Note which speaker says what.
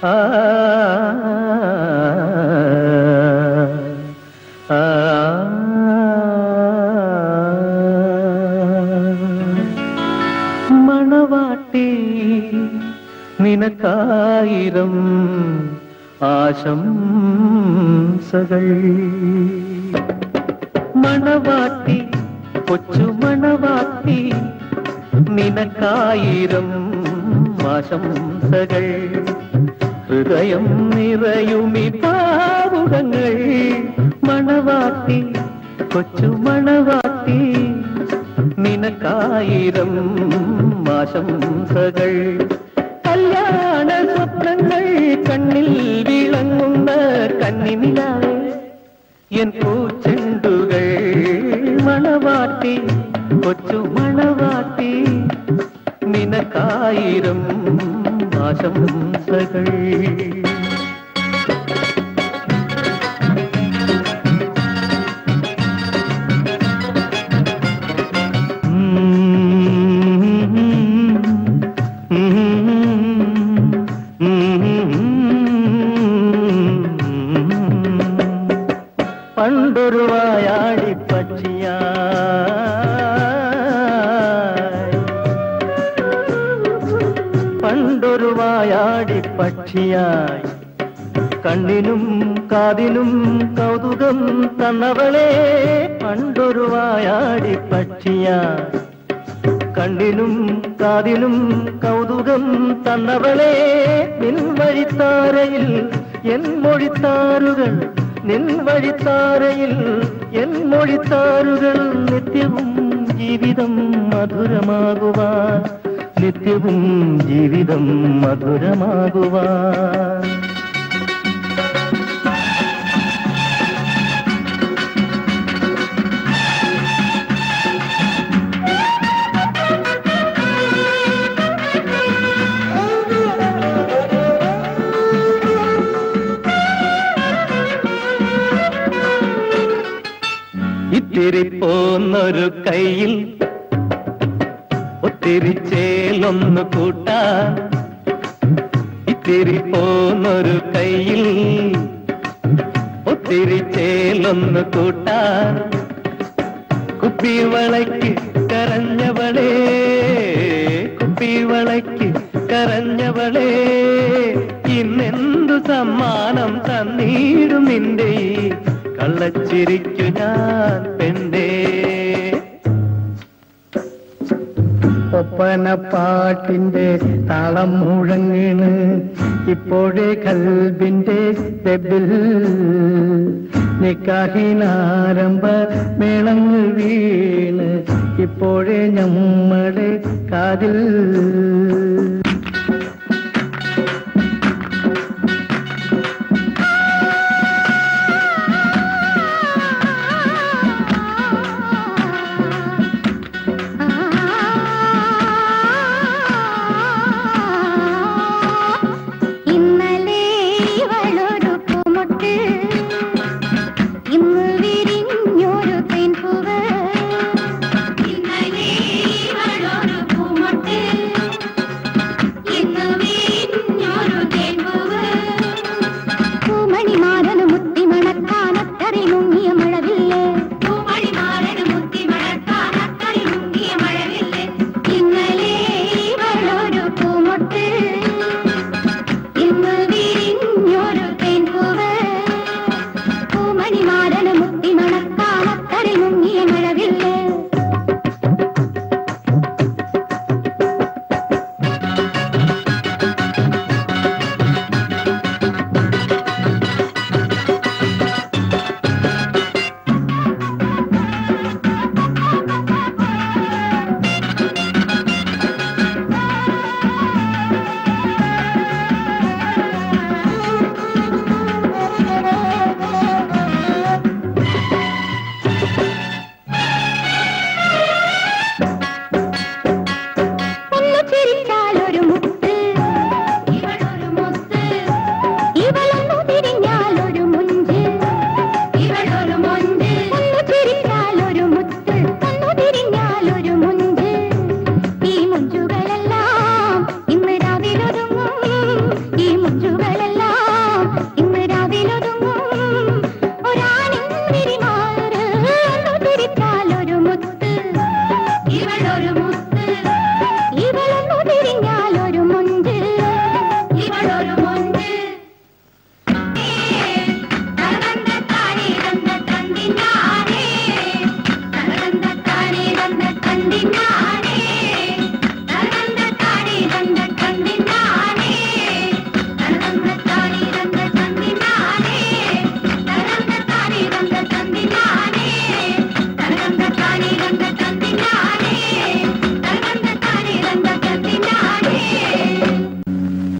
Speaker 1: മണവാട്ടി നിനക്കായിരം ആശംസകൾ. മണവാട്ടി കൊച്ചു മണവാട്ടി നിനക്കായിരം ആശംസകൾ. ഹൃദയം നിറയുമി പാവുടങ്ങൾ മണവാട്ടി കൊച്ചു മണവാട്ടി നിനക്കായിരം ആശംസകൾ. കല്യാണ സ്വപ്നങ്ങൾ കണ്ണിൽ വിളങ്ങുന്ന കന്നിനിലാവേ. എൻ പൂച്ചെണ്ടുകൾ മണവാട്ടി കൊച്ചു മണവാട്ടി നിനക്കായിരം ആശംസകൾ പണ്ടൊരു പക്ഷിയായി കണ്ണിനും കാതിനും കൗതുകം തന്നവളെ പണ്ടൊരു വായാടി പക്ഷിയായി കണ്ണിനും കാതിനും കൗതുകം തന്നവളെ നിൻ വഴിത്താരയിൽ എൻ മൊഴിത്താറുകൾ നിൻ വഴിത്താരയിൽ എൻ മൊഴിത്താറുകൾ നിത്യവും ജീവിതം മധുരമാകുവാൻ നിത്യവും ജീവിതം മധുരമാകുവാൻ. ഇത്തിരി പോന്നൊരു കയ്യിൽ ഒത്തിരി ചേലൊന്ന് കൂട്ടാൻ ഇത്തിരി പോന്നൊരു കയ്യിൽ ഒത്തിരി ചേലൊന്ന് കൂട്ടാൻ കുപ്പി വളയ്ക്ക് കരഞ്ഞവളേ കുപ്പി വളയ്ക്ക് കരഞ്ഞവളേ ഇന്നെന്തു സമ്മാനം തന്നീടും നിന്റെ കള്ളച്ചിരിക്കു ഞാൻ പെണ്ടേ ഒപ്പന പാട്ടിന്റെ താളം മുഴങ്ങണ്. ഇപ്പോഴേ കൽബിന്റെ തെബിൽ നിക്കാഹിനാരംഭ മേളങ്ങൾ വീണ്. ഇപ്പോഴേ നമ്മുടെ കാതിൽ